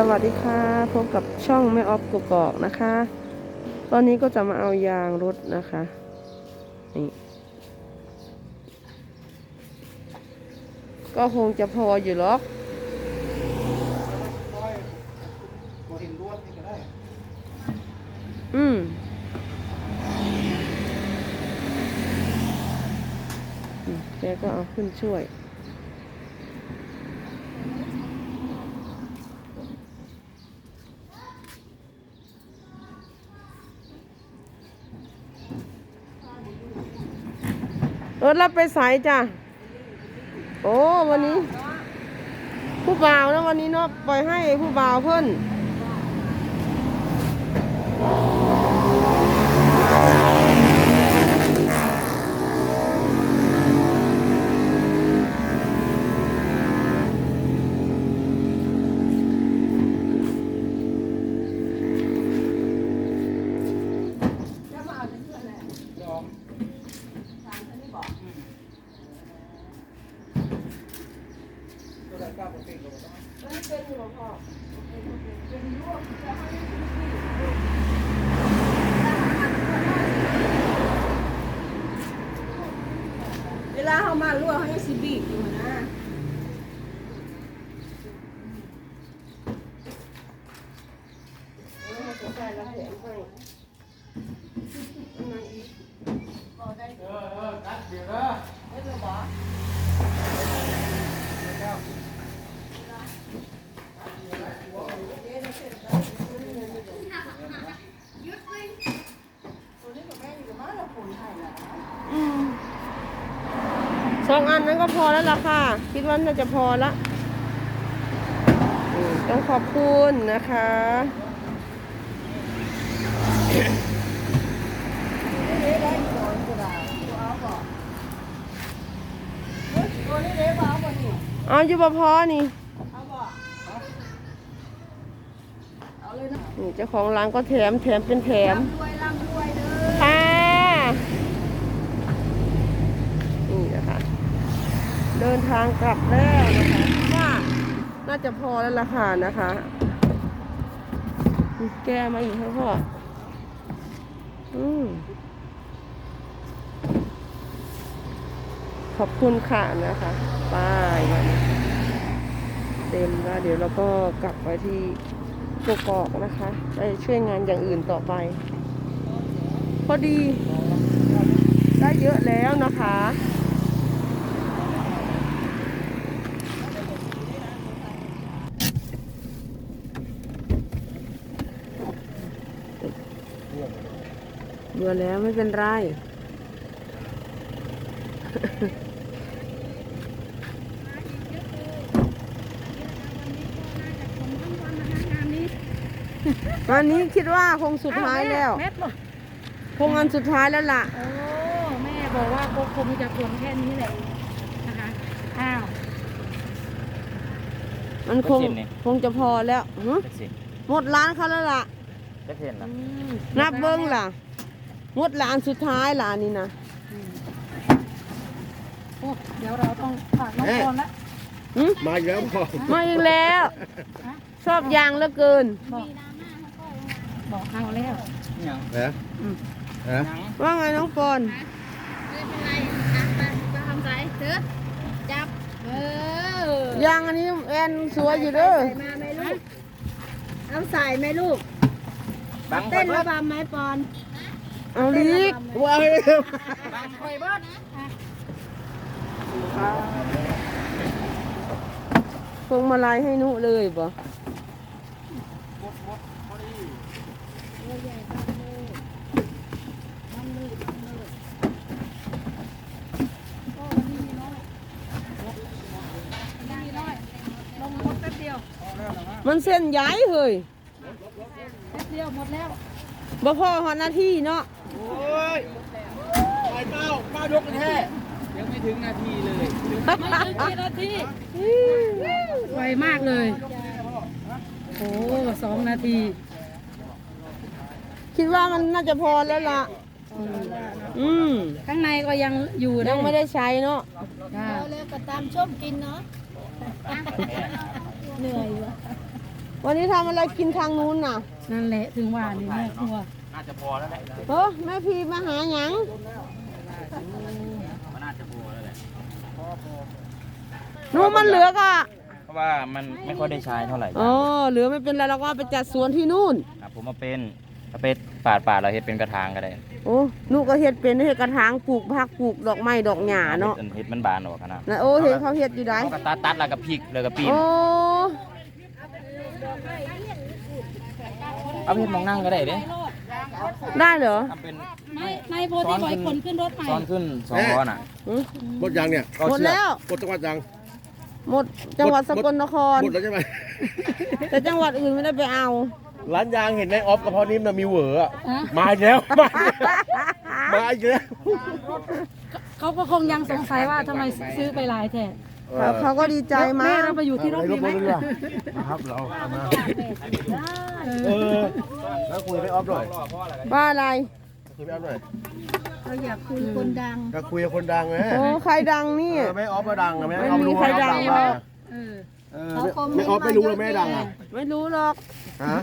สวัสดีค่ะพบกับช่องแม่ออฟกกอกนะคะ ตอนนี้ก็จะมาเอายางรถนะคะนี่ก็คงจะพออยู่หรอกอืมอืมแกก็เอาขึ้นช่วย รถรับไปสายจ้ะ โอ้ วันนี้ ผู้บ่าวนะวันนี้เนาะปล่อยให้ผู้บ่าวเพิ่น เว ลาเขามาลวกเขายังสิบีบอยู่นะเออจะใส่แล้วแถมให้อันนั้นอีก อืม สองอันนั้นก็พอแล้วล่ะค่ะ คิดว่าน่าจะพอละต้องขอบคุณนะคะ เอาอยู่บ่พอนี่นี่เจ้าของร้านก็แถมแถมเป็นแถมค่ะนี่นะคะ เดิน ทางกลับแล้วนะคะว่าน่าจะพอแล้วล่ะค่ะนะคะมีแก้มาอีกครับพ่ออืมขอบคุณค่ะนะคะป้ายวันเต็มแล้วเดี๋ยวเราก็กลับไปที่กกอกนะคะ ไปช่วยงานอย่างอื่นต่อไป พอดี ได้เยอะแล้วนะคะ เบื่อแล้วไม่เป็นไร วันนี้คิดว่าคงสุดท้ายแล้ว เม็ดบ่คงอันสุดท้ายแล้วล่ะ โอ้แม่บอกว่าก็คงจะควรแค่นี้แหละนะคะอ้าวมันคงเปอร์เซ็นต์นี่ คงจะพอแล้วหึจักสิหมดร้านเขาแล้วล่ะจักเห็นละนับเบิ้งล่ะ หมดร้านสุดท้ายล่ะนี่นะโอ้เดี๋ยวเราต้องฝากน้องกรละหึมาอีกแล้วพ่อมาอีกแล้ว ชอบยางเหลือเกิน บอกบอกเอาแล้วหยังนะนะว่าไงน้องปอนไม่เป็นไรอะไปก็ทำใจเถอะจับเออยางอันนี้แอนสวยอยู่เด้อใส่มาไหมลูกเอาใส่ไหมลูกบังเต้นเบิระดบำไหมปอน เอาลีกว้ายบังคอยเบิดพวงมาลัยให้นุเลยบ่มันเส้นใหญ่เฮ้ยแป๊บเดียวหมดแล้วบ่พอหอนาทีเนาะ ไอ้เต้าป้ายกกันแท้ยังไม่ถึงนาทีเลยไม่ถึงกี่นาทีไวมากเลยโอ้สองนาที คิดว่ามันน่าจะพอแล้วล่ะ อืมข้างในก็ยังอยู่นะยังไม่ได้ใช้เนาะค่ะเอาเลยก็ตามชมกินเนาะเหนื่อยวะวันนี้ทำอะไรกินทางนู้นน่ะ นั่นแหละถึงว่านี่แม่ครัวน่า จะพอแล้วแหละเฮ้แม่พีมาหาหยังมันน่าจะพอแล้วแหละหนูมันเหลือก็เพราะว่ามันไม่ค่อยได้ใช้เท่าไหร่อ๋อเหลือไม่เป็นไรเราก็เอาไปจัดสวนที่นู่น ครับผมมาเป็นถ้าเป็นปาดปาดเราเฮ็ดเป็นกระถางก็ได้โอ้หนูก็เฮ็ดเป็นเฮ็ดกระถางปลูกผักปลูกดอกไม้ดอกหญ้าเนาะฮ็ดเฮ็ดมันบานออกขนาดนะโอ้เห็นเขาเฮ็ดอยู่ได้เขาก็ตัดตัดแล้วก็พริกแล้วก็ปีนโอ้เอาไปเฮ็ดหมองนั่งก็ได้เด้ ได้เหรอ ทำเป็นไม่ในโพธิบอยคนขึ้นรถใหม่ซ้อนขึ้นสองล้อน่ะหึหมดยังเนี่ยหมดแล้ว หมดจังหวัดยังหมดจังหวัดสกลนคร หมดแล้วใช่ไหม แต่จังหวัดอื่นไม่ได้ไปเอา ร้านยางเห็นในออฟกระเพาะนิ่มนะมีเหวออะฮะมาอีกแล้ว มาอีกแล้วมาอีกแล้วเขาก็คงยังสงสัยว่าทำไมซื้อไปหลายแท้ เขาเขาก็ดีใจมาแม่กเราไปอยู่ที่รถดีไหมนะครับเราเอามาเออแล้วคุยไปออฟหน่อยว่าอะไรคุยไปออฟหน่อยเราอยากคุยคนดังก็คุยกับคนดังไงโอ้ใครดังนี่เออไม่ออฟก็ดังอะไม่อไม่อฟมีรู้ใครว่าดังดังมาเออเออไม่ไม่ออฟไม่รู้ว่าแม่ดังอะไม่รู้หรอกฮะ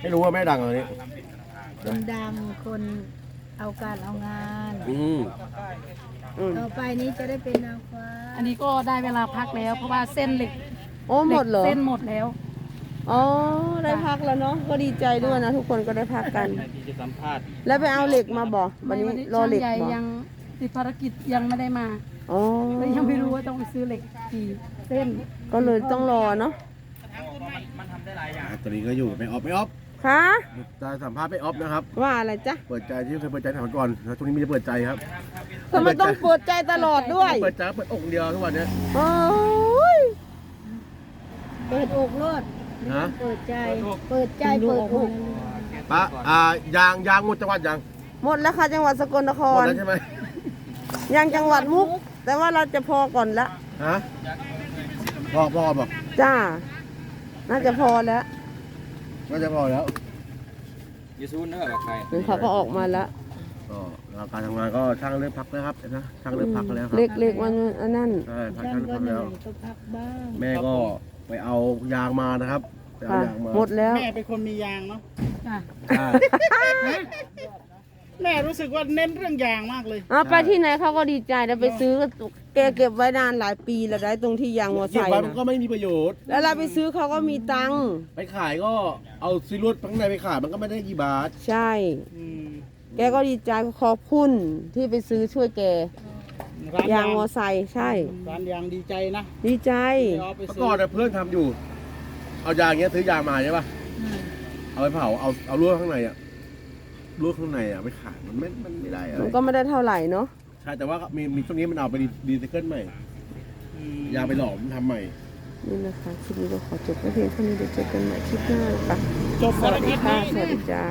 ไม่รู้ว่าแม่ดังเหรอนี่คนดังคนเอาการเอางาน อืมอืมต่อไปนี้จะได้เป็นนางฟ้าอันนี้ก็ได้เวลาพักแล้วเพราะว่าเส้นเหล็กโอ้หมดเหรอ เส้นหมดแล้ว อ๋อ ได้พักแล้วเนาะ ก็ดีใจด้วยนะ ทุกคนก็ได้พักกัน ที่จะสัมภาษณ์แล้วไปเอาเหล็กมาบ่วันนี้รอเหล็กช่างใหญ่บ่ยังติดภารกิจยังไม่ได้มาอ๋อ เลยยังไม่รู้ว่าต้องไปซื้อเหล็กกี่เส้นก็เลยต้องรอเนาะอะตอนนี้ก็อยู่กับแม่ออฟแม่ออฟ คะจะสัมภาษณ์แม่ออฟนะครับ ว่าอะไรจ๊ะ เปิดใจที่เคยเปิดใจถามก่อนแล้วช่วงนี้มีจะเปิดใจครับทำไมต้องเปิดใจตลอดด้วย เปิดใจเปิดอกเดียวทุกวันเนี้ยโอ้ยเปิดอกโลดฮะเปิดใจ เปิดใจ เปิดอกปะอ่ายางยางหมดจังหวัดยัง หมดแล้วค่ะจังหวัดสกลนคหมดรแล้วใช่ไหมยังจังหวัดมุก แต่ว่าเราจะพอก่อนละฮะพอพอบอกจ้า น่าจะพอแล้ว น่าจะพอแล้วอยูซูนเนอร์กับใครถึงเขาก็ออกมาแล้วก็แล้วการทำงานก็ช่างเริ่มพักแล้วครับนะช่างเริ่มพักแล้วครับเล็กๆมันอันนั้นใช่พักช่างช่างก็พักเหนื่แล้อว ยก็พักบ้าง แม่ก็ไปเอายางมานะครับไปเอาค่ะ ยางมาหมดแล้ว แม่เป็นคนมียางเนาะจ้ะอ่า แม่รู้สึกว่าเน้นเรื่องยางมากเลย เอาไปที่ไหนเขาก็ดีใจแล้วไปซื้อแกเก็บไว้นานหลายปีแล้วได้ตรงที่ยางมอไซเก็บค์ไว้มันก็นะไม่มีประโยชน์ แล้วเราไปซื้อเขาก็มีตังค์ไปขายก็เอาซีรวดข้างในไปขายมันก็ไม่ได้กี่บาท ใช่ อืมแกก็ดีใจขอบคุณที่ไปซื้อช่วยแกร้านยางมอไซค์ใช่ ร้านยางดีใจนะดีใจ ไปเอาไปเมื่อซื้ก่อนนะเพื่อนทำอยู่ เอายางเงี้ยซื้อยางมาใช่ป่ะอืมเอาไปเผาเอาเอาลวดข้างในอะ ลวดข้างในอะไปขายมันไม่มันไม่ได้อะไรมันก็ไม่ได้เท่าไหร่เนาะใช่แต่ว่ามีมีช่วงนี้มันเอาไปดีไซเคิลใหม่อืมยางไปหลอมทำใหม่ นี่นะคะคลิปนี้ก็ขอจบไว้เพียงเท่านี้เดี๋ยวเจอกันใหม่คลิปหน้านะคะจบสภารวัสดีกิจค่ะนี้สวัสดีจ้า